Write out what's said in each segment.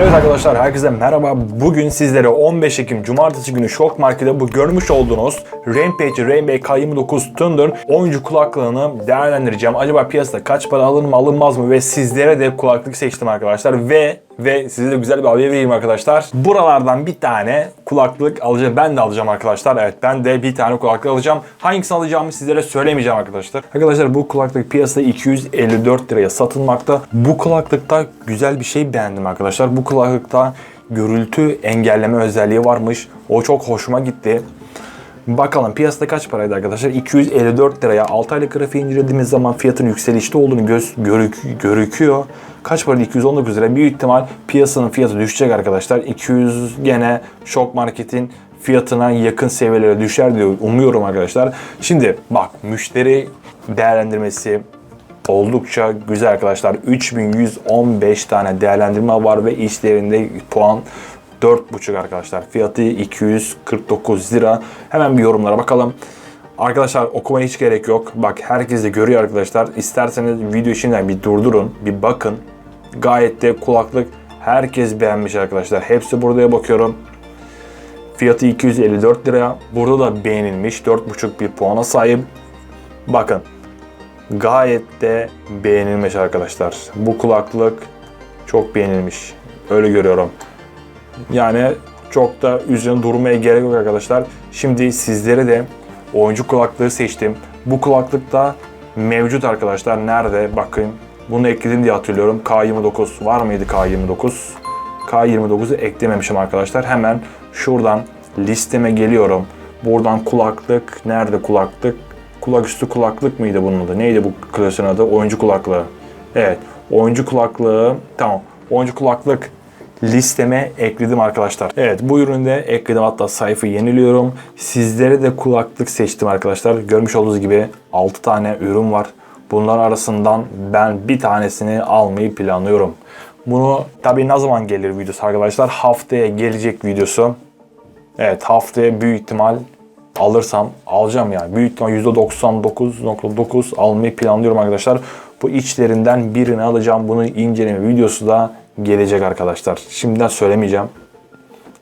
Evet arkadaşlar herkese merhaba. Bugün sizlere 15 Ekim Cumartesi günü Şok Market'te bu görmüş olduğunuz Rampage Rainbow K29 Thunder oyuncu kulaklığını değerlendireceğim. Acaba piyasada kaç para alır mı alınmaz mı ve sizlere de kulaklık seçtim arkadaşlar ve ve size de güzel bir haber vereyim arkadaşlar. Buralardan bir tane kulaklık alacağım. Ben de alacağım arkadaşlar. Evet ben de bir tane kulaklık alacağım. Hangisini alacağımı sizlere söylemeyeceğim arkadaşlar. Arkadaşlar bu kulaklık piyasada 254 liraya satılmakta. Bu kulaklıkta güzel bir şey beğendim arkadaşlar. Bu kulaklıkta gürültü engelleme özelliği varmış. O çok hoşuma gitti. Bakalım piyasada kaç paraydı arkadaşlar? 254 liraya 6 aylık grafiği incelediğimiz zaman fiyatın yükselişte olduğunu göz, görük, görüküyor. Kaç paraydı? 219 lira. Büyük ihtimal piyasanın fiyatı düşecek arkadaşlar. 200 gene şok marketin fiyatına yakın seviyelere düşer diye umuyorum arkadaşlar. Şimdi bak müşteri değerlendirmesi oldukça güzel arkadaşlar. 3115 tane değerlendirme var ve işlerinde puan 4.5 arkadaşlar. Fiyatı 249 lira. Hemen bir yorumlara bakalım. Arkadaşlar okumaya hiç gerek yok. Bak herkes de görüyor arkadaşlar. İsterseniz video şimdiden bir durdurun. Bir bakın. Gayet de kulaklık herkes beğenmiş arkadaşlar. Hepsi buraya bakıyorum. Fiyatı 254 lira. Burada da beğenilmiş. 4.5 bir puana sahip. Bakın. Gayet de beğenilmiş arkadaşlar. Bu kulaklık çok beğenilmiş. Öyle görüyorum. Yani çok da üzerine durmaya gerek yok arkadaşlar. Şimdi sizlere de oyuncu kulaklığı seçtim. Bu kulaklık da mevcut arkadaşlar. Nerede? Bakın. Bunu ekledim diye hatırlıyorum. K29 var mıydı K29? K29'u eklememişim arkadaşlar. Hemen şuradan listeme geliyorum. Buradan kulaklık. Nerede kulaklık? Kulaküstü kulaklık mıydı bunun adı? Neydi bu klasörün adı? Oyuncu kulaklığı. Evet. Oyuncu kulaklığı. Tamam. Oyuncu kulaklık listeme ekledim arkadaşlar. Evet bu ürünü de ekledim hatta sayfayı yeniliyorum. Sizlere de kulaklık seçtim arkadaşlar. Görmüş olduğunuz gibi 6 tane ürün var. Bunlar arasından ben bir tanesini almayı planlıyorum. Bunu tabi ne zaman gelir videosu arkadaşlar? Haftaya gelecek videosu. Evet haftaya büyük ihtimal alırsam alacağım yani. Büyük ihtimal %99.9 almayı planlıyorum arkadaşlar. Bu içlerinden birini alacağım. Bunu inceleme videosu da gelecek arkadaşlar. Şimdiden söylemeyeceğim.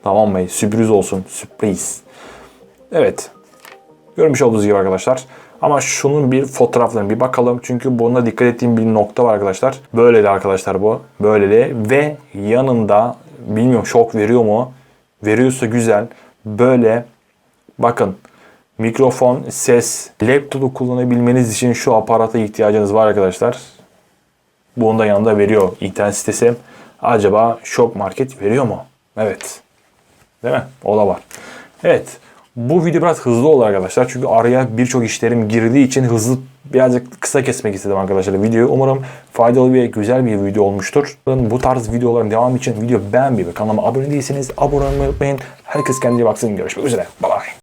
Tamam mı? Sürpriz olsun. Sürpriz. Evet. Görmüş olduğunuz gibi arkadaşlar. Ama şunun bir fotoğraflarına bir bakalım. Çünkü bunda dikkat ettiğim bir nokta var arkadaşlar. Böyleli arkadaşlar bu. Böyleli. Ve yanında bilmiyorum şok veriyor mu? Veriyorsa güzel. Böyle bakın mikrofon, ses, laptopu kullanabilmeniz için şu aparata ihtiyacınız var arkadaşlar. Bunu da yanında veriyor internet sitesi. Acaba Shop Market veriyor mu? Evet. Değil mi? O da var. Evet. Bu video biraz hızlı oldu arkadaşlar. Çünkü araya birçok işlerim girdiği için hızlı birazcık kısa kesmek istedim arkadaşlar videoyu. Umarım faydalı ve güzel bir video olmuştur. Bu tarz videoların devamı için video beğenmeyi ve kanalıma abone değilseniz abone olmayı unutmayın. Herkes kendine baksın. Görüşmek üzere. Bye bye.